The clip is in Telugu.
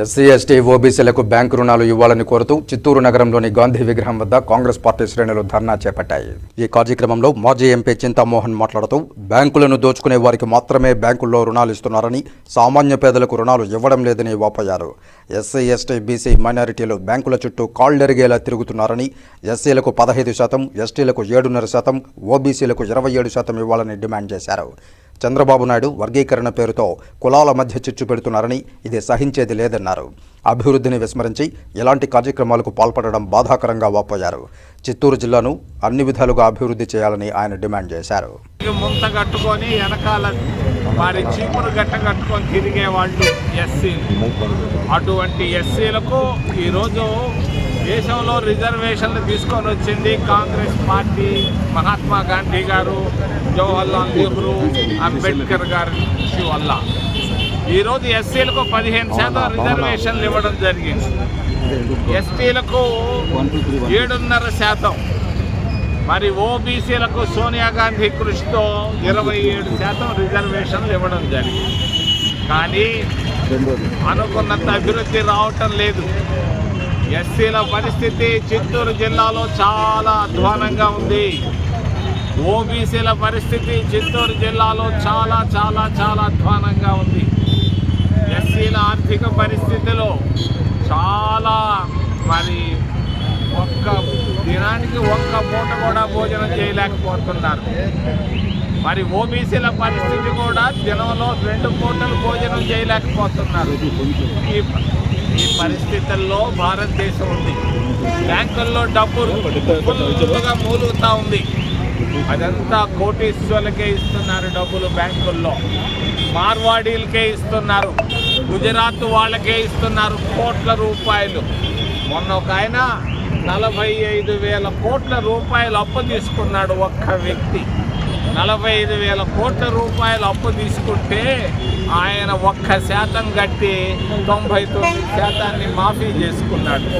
ఎస్సీ ఎస్టీ ఓబీసీలకు బ్యాంకు రుణాలు ఇవ్వాలని కోరుతూ చిత్తూరు నగరంలోని గాంధీ విగ్రహం వద్ద కాంగ్రెస్ పార్టీ శ్రేణులు ధర్నా చేపట్టాయి. ఈ కార్యక్రమంలో మాజీ ఎంపీ చింతామోహన్ మాట్లాడుతూ బ్యాంకులను దోచుకునే వారికి మాత్రమే బ్యాంకుల్లో రుణాలు ఇస్తున్నారని సామాన్య పేదలకు రుణాలు ఇవ్వడం లేదని వాపోయారు. ఎస్సీ ఎస్టీ బీసీ మైనారిటీలు బ్యాంకుల చుట్టూ కాళ్ళెరిగేలా తిరుగుతున్నారని ఎస్సీలకు పదహైదు శాతం ఎస్టీలకు ఏడున్నర శాతం ఓబీసీలకు ఇరవై ఏడు శాతం ఇవ్వాలని డిమాండ్ చేశారు. చంద్రబాబు నాయుడు వర్గీకరణ పేరుతో కులాల మధ్య చిచ్చు పెడుతున్నారని ఇది సహించేది లేదన్నారు. అభివృద్ధిని విస్మరించి ఇలాంటి కార్యక్రమాలకు పాల్పడడం బాధాకరంగా వాపోయారు. చిత్తూరు జిల్లాను అన్ని విధాలుగా అభివృద్ధి చేయాలని ఆయన డిమాండ్ చేశారు. ముంత కట్టుకొని వెనకాల వారి చీపురు గట్ట కట్టుకొని తిరిగే వాళ్ళు ఎస్సీలు. అటువంటి ఎస్సీలకు ఈరోజు దేశంలో రిజర్వేషన్లు తీసుకొని వచ్చింది కాంగ్రెస్ పార్టీ మహాత్మా గాంధీ గారు జవహర్లాల్ నెహ్రూ అంబేద్కర్ గారి వల్ల. ఈరోజు ఎస్సీలకు పదిహేను శాతం రిజర్వేషన్లు ఇవ్వడం జరిగింది. ఎస్టీలకు ఏడున్నర శాతం. మరి ఓబీసీలకు సోనియా గాంధీ కృషితో ఇరవై ఏడు శాతం రిజర్వేషన్లు ఇవ్వడం జరిగింది. కానీ అనుకున్నంత అభివృద్ధి రావటం లేదు. ఎస్సీల పరిస్థితి చిత్తూరు జిల్లాలో చాలా అధ్వానంగా ఉంది. ఓబీసీల పరిస్థితి చిత్తూరు జిల్లాలో చాలా చాలా చాలా అధ్వానంగా ఉంది. ఎస్సీల ఆర్థిక పరిస్థితిలో చాలా మరి ఒక్క దినానికి ఒక్క పూట కూడా భోజనం చేయలేకపోతున్నారు. మరి ఓబీసీల పరిస్థితి కూడా దినంలో రెండు పూటలు భోజనం చేయలేకపోతున్నారు. ఈ ఈ పరిస్థితుల్లో భారతదేశం ఉంది. బ్యాంకుల్లో డబ్బులు ఫుల్గా మూలుగుతూ ఉంది. అదంతా కోటీశ్వర్లకే ఇస్తున్నారు డబ్బులు బ్యాంకుల్లో. మార్వాడీలకే ఇస్తున్నారు. గుజరాత్ వాళ్ళకే ఇస్తున్నారు కోట్ల రూపాయలు. మొన్న ఒక ఆయన నలభై ఐదు వేల కోట్ల రూపాయలు అప్పు తీసుకున్నాడు ఒక్క వ్యక్తి. నలభై ఐదు వేల కోట్ల రూపాయలు అప్పు తీసుకుంటే ఆయన ఒక్క శాతం కట్టి తొంభై తొమ్మిది శాతాన్ని మాఫీ చేసుకున్నాడు.